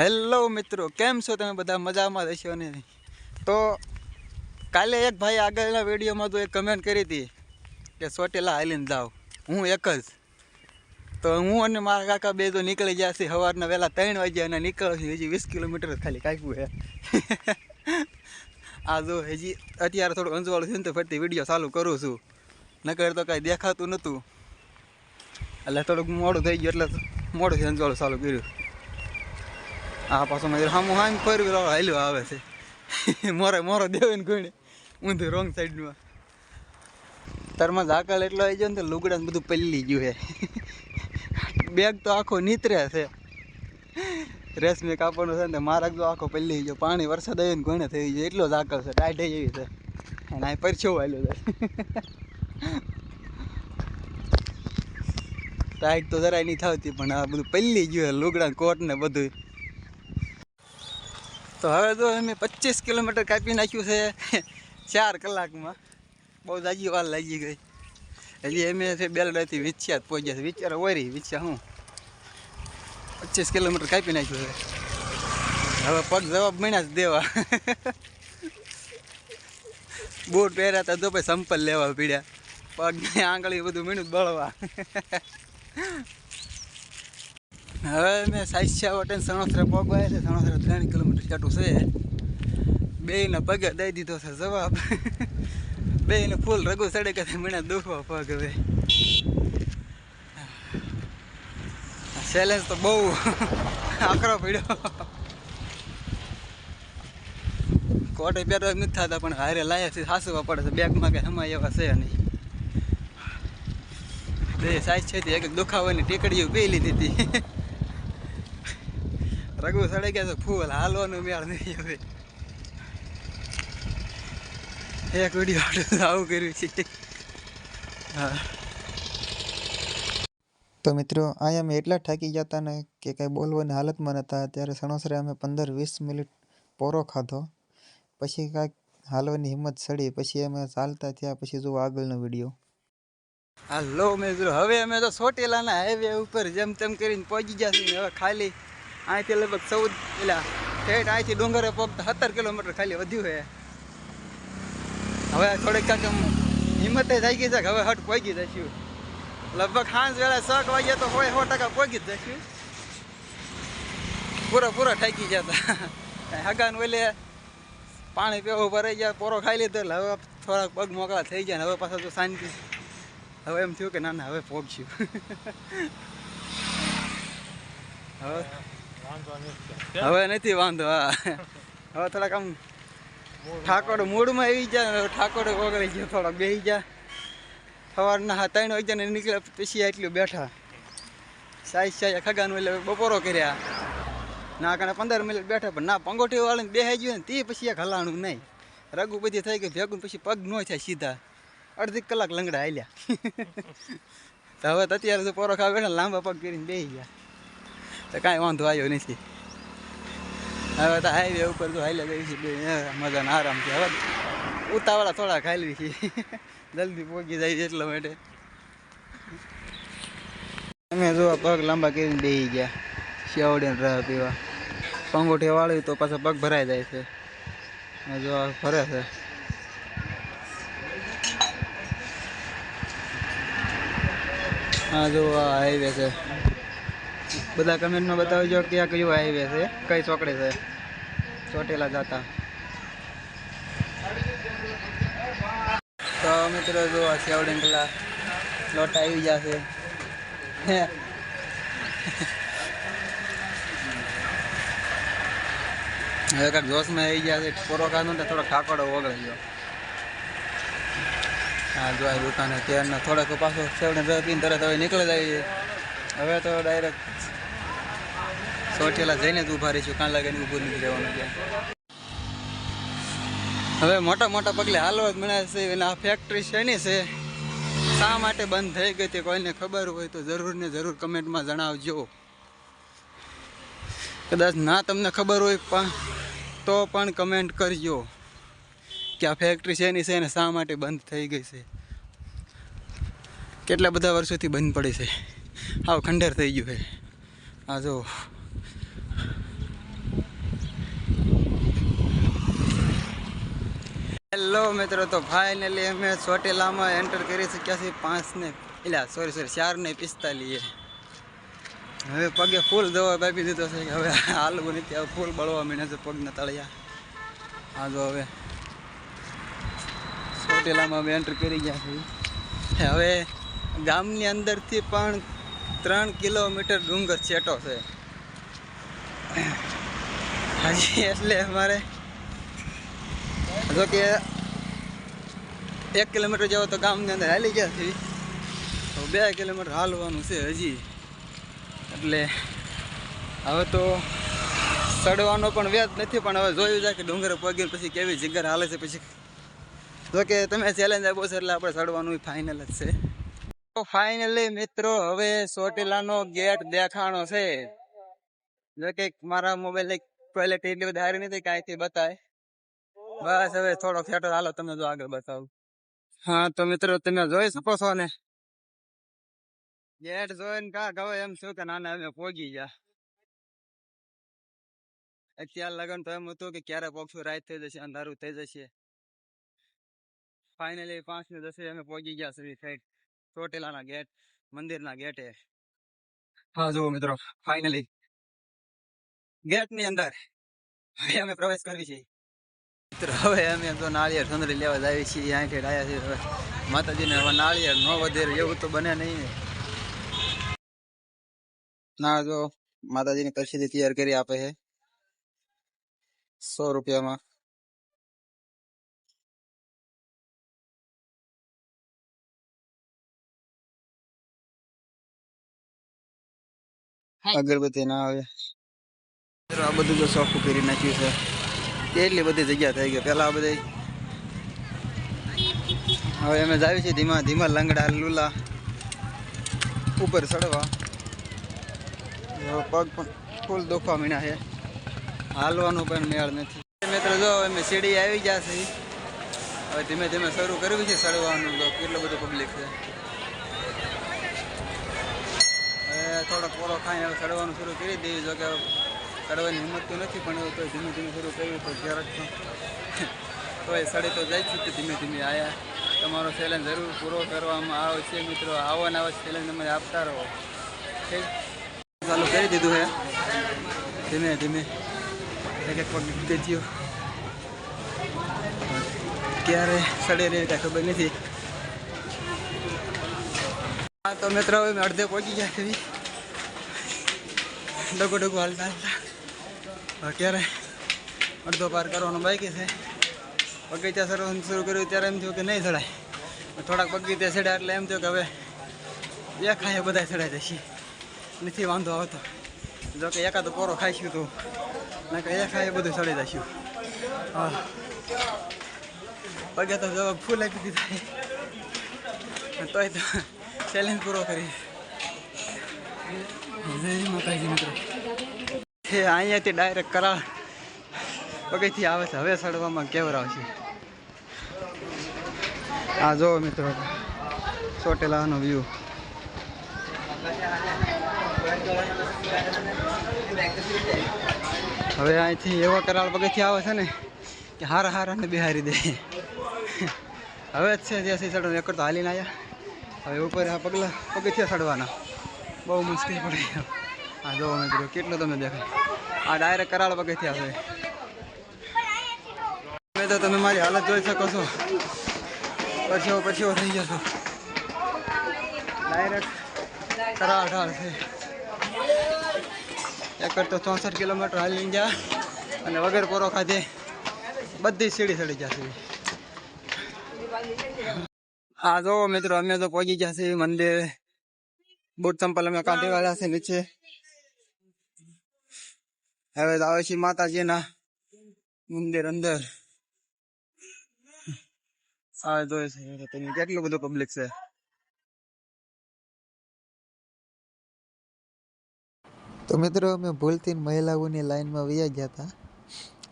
Hello મિત્રો, કેમ છો તમે બધા? મજામાં રહેશો ને? તો કાલે એક ભાઈ આગળના વિડીયોમાં તો એક કમેન્ટ કરી હતી કે સોટેલા હાલીને જાઓ. હું એક જ. તો હું અને મારા કાકા બે તો નીકળી ગયા છે સવારના વહેલા ત્રણ વાગ્યા અને નીકળ્યો છું હજી વીસ કિલોમીટર ખાલી કાપ્યું હે આ જો હજી અત્યારે થોડું અંજવાળું છે ને તો ફરતી વીડિયો ચાલુ કરું છું. નકર તો કાંઈ દેખાતું નહોતું. એટલે થોડુંક મોડું થઈ ગયું એટલે મોડું થી અંજવાળું ચાલુ કર્યું. આ પાછો મારે હામું હામ ફોર વ્હીલર હાલ્યો આવે છે. મોરે, મોરો દેવે ને કોઈને ઊંધું રોંગ સાઈડમાં. તારમાં ઝાકળ એટલો આવી ગયો ને તો લુગડા બધું પલ્લી ગયું છે. બેગ તો આખો નીતરે છે. રેશમી કાપડનો છે ને મારા તો આખો પલ્લી ગયો. પાણી વરસાદ આવ્યો ને કોઈને થઈ ગયો. એટલો ઝાકળ છે, ટાઈટ એવી છે. અને આ પરછો વાલ્યો છે. ટાઈટ તો જરાય નહીં થતી, પણ આ બધું પલ્લી ગયું લુગડા કોટ ને બધું તો હવે તો અમે પચીસ કિલોમીટર કાપી નાખ્યું છે ચાર કલાકમાં. બહુ જાજી વાર લાગી ગઈ. હજી અમે બેલડાથી વિછ્યા પહોંચ્યા છે. વિચાર વરી વિછ્યા હું? પચીસ કિલોમીટર કાપી નાખ્યું છે. હવે પગ જવાબ મળ્યા જ દેવા. બૂટ પહેર્યા હતા તો પછી સંપલ લેવા પીડ્યા. પગની આંગળી બધું મીણું બળવા. હવે મેં સાઈસ્યા વટન સણોસરા પગવાય છે. સણોસરા ત્રણ કિલોમીટર ચાટું છે. બેયને પગે દઈ દીધો છે જવાબ. બેયને ફૂલ રઘુ ચડે કે મને દુખવા પગ હવે. ચેલેન્જ તો બહુ આકરો પડ્યો. કોટે પહેરવા નથી થતા, પણ હારે લાયા છે હાસવા પડે છે. બેગમાં કે હમાય એવા છે નહીં. બે સાઈઝ છે એક દુખાવાની ટેકડીઓ પી લીધી હતી. રઘુ સડે ગયા છે ફૂલ હાલવાનું મેળ નહીં હવે. એક વીડિયો આવું કર્યું છે. હા. તો મિત્રો અહીંયા અમે એટલા થાકી ગયા હતા ને કે કાંઈ બોલવાની હાલતમાં નહોતા. ત્યારે સણોસરે અમે પંદર વીસ મિનિટ પોરો ખાધો. પછી કાંઈક હાલવાની હિંમત સડી. પછી અમે ચાલતા થયા. પછી જુઓ આગળનો વીડિયો હાલો મિત્રો હવે અમે તો સોટેલાના હાઈવે ઉપર જેમ તેમ કરીને પહોંચી ગયા છીએ. હવે ખાલી અહીંથી લગભગ ચૌદ પેલા ઠેઠ અહીંથી ડુંગરે પગ સત્તર કિલોમીટર ખાલી વધ્યું છે. હવે થોડીક કાંક હિંમતે થઈ ગઈ છે હવે હટ પહોંચી જશું. લગભગ સાંજ વેળા છ વાગ્યા તો હોય સો ટકા પહોંચી જ જશું. પૂરા પૂરા ગયા હતા હગાન ઓલે પાણી પીવું ભરાઈ ગયા, પોરો ખાઈ લીધો, એટલે હવે થોડાક પગ મોકળા થઈ ગયા હવે પાછા તો શાંતિ હવે એમ થયું કે ના ના, હવે પહોંચ્યું હવે હવે નથી વાંધો, હા. હવે થોડાક આમ ઠાકોર મૂળમાં આવી જાય ઠાકોર ઓગળી ગયો થોડાક બેસી ગયા. સવારના ત્રણ વાગ્યાને નીકળ્યા પછી એટલું બેઠા. સાઈ સાઈ ખગાનું એટલે બપોરો કર્યા. ના કારણે પંદર મિનિટ બેઠા, પણ ના, પંગોઠી વાળીને બેહાઈ ગયું ને તે પછી એક હલાણું નહીં. રગુ બધી થઈ ગઈ, ભેગું પછી પગ ન થાય સીધા. અડધી કલાક લંગડા હાલ્યા. તો હવે અત્યારે તો પોરો ખાવા બેઠા લાંબા પગ કરીને બેસી ગયા. તો કાંઈ વાંધો આવ્યો નથી. હવે તો હાઈવે ઉપર તો હાલ્યા ગઈ છે બે મજાનો આરામ છે હવે ઉતાવળા થોડા ખાલી છે. જલ્દી પહોંચી જાય એટલા માટે. અમે જો પગ લાંબા કરીને બેસી ગયા. શિયાવડીને રાહ પીવા પંગોઠી વાળી તો પાછા પગ ભરાઈ જાય છે. જો ફરે છે. હા જો હાઈવે છે. બધા કમેન્ટમાં બતાવજો કે આ કયો હાઈવે છે, કઈ ચોકડે છે. ચોટેલા જતા. તો મિત્રો જો આ શિયાવડીને લોટ આવી જશે હવે કાંક જોશમાં આવી ગયા છે. પોરો ખાધો ને થોડો ઠાકોડો ઓગળી ગયો હા, જો આ દુકાને ત્યારના થોડાક પાછો સેવડે પીને તરત હવે નીકળી જાય હવે તો ડાયરેક્ટ સોટેલા જઈને જ ઊભા રહીશું. કાં લાગે ઊભું નથી રહેવાનું ત્યાં. હવે મોટા મોટા પગલે હાલવા જ મળ્યા છે. અને આ ફેક્ટરી છે ને છે, શા માટે બંધ થઈ ગઈ તે કોઈને ખબર હોય તો જરૂર ને જરૂર કમેન્ટમાં જણાવજો. કદાચ ના તમને ખબર હોય પણ, તો પણ કમેન્ટ કરજો કે આ ફેક્ટરી છે એની છે ને શા માટે બંધ થઈ ગઈ છે. કેટલા બધા વર્ષોથી બંધ પડી છે. હાવ ખંડેર થઈ ગયું છે. આ જો. હેલો મિત્રો, તો ફાઇનલી અમે ચોટીલામાં એન્ટર કરી શક્યા છીએ પાંચ ને એટલે સોરી સોરી ચાર ને પિસ્તાલીસ હવે પગે ફૂલ દવા બાપી દીધો છે હવે હાલવું નથી હવે ફૂલ બળવા મીણે છે પગને તળિયા. હા જો હવે ચોટીલામાં અમે એન્ટર કરી ગયા છીએ. હવે ગામની અંદરથી પણ ત્રણ કિલોમીટર ડુંગર છેટો છે. હજી, એટલે અમારે જો કે એક કિલોમીટર જેવો તો ગામની અંદર હાલી ગયા છે તો બે કિલોમીટર હાલવાનું છે હજી. એટલે હવે તો ચડવાનો પણ વ્યાજ નથી, પણ હવે જોયું જાય કે ડુંગર પગી પછી કેવી જગ્યા હાલે છે પછી. જો કે તમે ચેલેન્જ આપો છો એટલે આપણે ચડવાનું ફાઇનલ જ છે. તો ફાઇનલી મિત્રો, હવે ચોટીલાનો ગેટ દેખાણો છે. જો કે મારા મોબાઈલ ક્વોલિટી એટલી બધી સારી નથી કાંઈથી બતાય. બસ હવે થોડો થિયેટર હાલો તમે જો આગળ બતાવું. હા, તો મિત્રો, તમે જોઈ શકો છો ને? ગેટ જોઈને કા ગવે એમ શું કે નાના અમે પોગી ગયા. અત્યારે લગન તો એમ હતું કે ક્યારે પોગશું, રાત થઈ જશે, અંધારું થઈ જશે. ફાઇનલી પાંચ ને દસે અમે પોગી ગયા સુધી સાઈડ ચોટેલાના ગેટ, મંદિરના ગેટે. હા, જુઓ મિત્રો ફાઇનલી ગેટની અંદર હવે અમે પ્રવેશ કરવી છીએ મિત્રો હવે અમે તો નાળિયેર સુંદરી લેવા જાય છીએ અહીંથી આવ્યા છીએ હવે માતાજીને હવે નાળિયેર ન વધે એવું તો બને નહીં ના. જો માતાજીની પ્રસિદ્ધિ તૈયાર કરી આપે છે. સો રૂપિયામાં. અગરબત્તી ના આવે. મિત્રો આ બધું જો ચોખ્ખું કરી નાખ્યું છે. કેટલી બધી જગ્યા થઈ ગઈ. પેલા બધી હવે અમે જાવી છીએ ધીમા ધીમા લંગડા, લુલા, ઉપર ચડવા. પગ પણ ફૂલ દુખવા મીણા છે. હાલવાનું પણ મેળ નથી. મિત્રો જો અમે સીડી આવી ગયા છે હવે ધીમે ધીમે શરૂ કરવી છે ચડવાનું તો કેટલું બધું પબ્લિક છે. હવે થોડોક પોરો ખાઈને હવે ચડવાનું શરૂ કરી દેવી જો કે ચડવાની હિંમત તો નથી, પણ એવું તો ધીમે ધીમે શરૂ કર્યું તો ક્યારેક તો. તોય સડી તો જાય છે ધીમે ધીમે આવ્યા તમારો ચેલેન્જ જરૂર પૂરો કરવામાં આવે છે મિત્રો. આવો ને આવા ચેલેન્જ તમે આપતા રહો. ઠીક ચાલુ કરી દીધું હે. ધીમે ધીમે. એક એક પગ તેજીઓ ક્યારે સડે રહે કાંઈ ખબર નથી. હા, તો મિત્રો અડધે પહોંચી ગયા છે ડગો ડગો હાલતા હાલતા. અત્યારે અડધો પાર કરવાનો બાકી છે. બગીચા સરવાનું શરૂ કર્યું, ત્યારે એમ થયું કે નહીં ચડાય. થોડાક બગીચા ચડ્યા એટલે એમ થયું કે હવે એખાએ બધા ચડાઈ જશે. નથી વાંધો આવતો. જો કે એકાદો પોરો ખાઈશું તો. ના કે એક ખાય બધું ચડી જશું. હા. પગે તો જવાબ ફૂલ આપી દીધા. તોય તો ચેલેન્જ પૂરો કરી. જય માતાજી મિત્રો. એ અહીંયાથી ડાયરેક્ટ કરાળ પગથી આવે છે. હવે સડવામાં કેવર આવશે આ જો મિત્રો, ચોટેલાનો વ્યૂ હવે અહીંથી એવો કરાળ પગથી આવે છે ને કે હારા હારાને બિહારી દે. હવે જ છે, જ્યાંથી ચડવાનું એકડ તો હાલીને આવ્યા હવે ઉપર આ પગલા પગથિયા ચડવાના. બહુ મુશ્કેલ પડી ગયો. આ જોવો મિત્રો, કેટલું તમે દેખાય? આ ડાયરેક્ટ કરાળ પગથિયા છે. હવે તો તમે મારી હાલત જોઈ શકો છો. પછી પછી થઈ જશો. ડાયરેક્ટ કરાળ ઢાળ છે. એક તો ચોસઠ કિલોમીટર હાલી ગયા અને વગર પોરો ખાધે બધી સીડી ચડી જશે. હા જો મિત્રો, અમે તો પહોંચી ગયા છીએ મંદિર. બુટ ચંપલ અમે કાઢી વાળા છે નીચે. હવે તો આવે છે માતાજીના મંદિર અંદર. આ જોઈ છે. કેટલું બધું પબ્લિક છે. તો મિત્રો અમે ભૂલથી મહિલાઓની લાઈનમાં વ્યા ગયા હતા.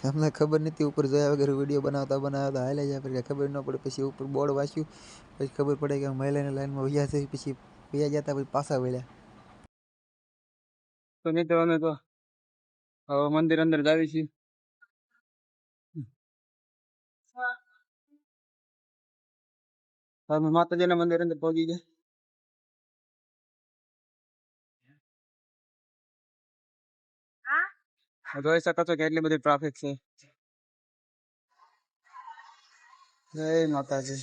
અમને ખબર નથી ઉપર જોયા વગર વીડિયો બનાવતા બનાવતા હાલે જાય પછી ખબર ન પડે પછી ઉપર બોર્ડ વાંચ્યું. પછી ખબર પડે કે મહિલાની લાઈનમાં વયા છે. પછી વયા ગયા હતા પછી પાછા વળ્યા. તો મિત્રો અમે તો હવે મંદિર અંદર જાવી છીએ. માતાજી માતાજીના મંદિર અંદર પહોંચી જાય જોઈ શકો છો કે એટલી બધી ટ્રાફિક છે. જય માતાજી.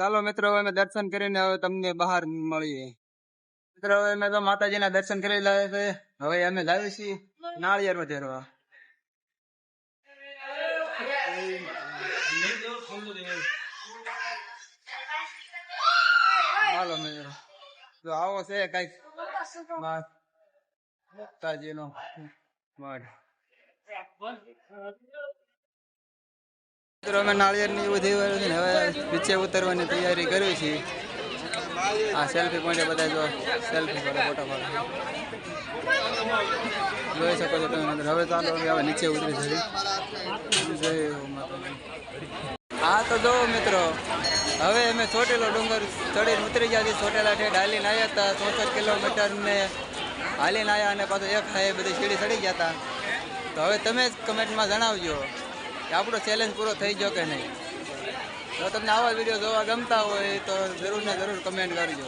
ચાલો મિત્રો અમે દર્શન કરીને હવે તમને બહાર મળીએ. મિત્રો, હવે અમે તો માતાજીના દર્શન કરી લાવ્યા છે. હવે અમે લાવીએ છીએ નાળિયેર વધેરવા. હાલો મિત્રો. તો આવો છે કંઈક માતાજીનો મિત્રો, અમે નાળિયેર બધી ને, હવે નીચે ઉતરવાની તૈયારી કરી છે. આ સેલ્ફી પોઈન્ટ બધા જોઈ શકો છો તમે હવે ચાલો હવે નીચે ઉતરી જય હો તો જો મિત્રો, હવે અમે ચોટેલો ડુંગર ચડીને ઉતરી ગયા છીએ. ચોટેલા ઠેઠ હાલીને આવ્યા હતા. ચોસઠ કિલોમીટર ને હાલીને આવ્યા અને પાછો એક હાઈ બધી સીડી ચડી ગયા હતા. તો હવે તમે જ કમેન્ટમાં જણાવજો. કે આપણો ચેલેન્જ પૂરો થઈ ગયો કે નહીં? જો તમને આવા વીડિયો જોવા ગમતા હોય તો જરૂર ને જરૂર કમેન્ટ કરજો.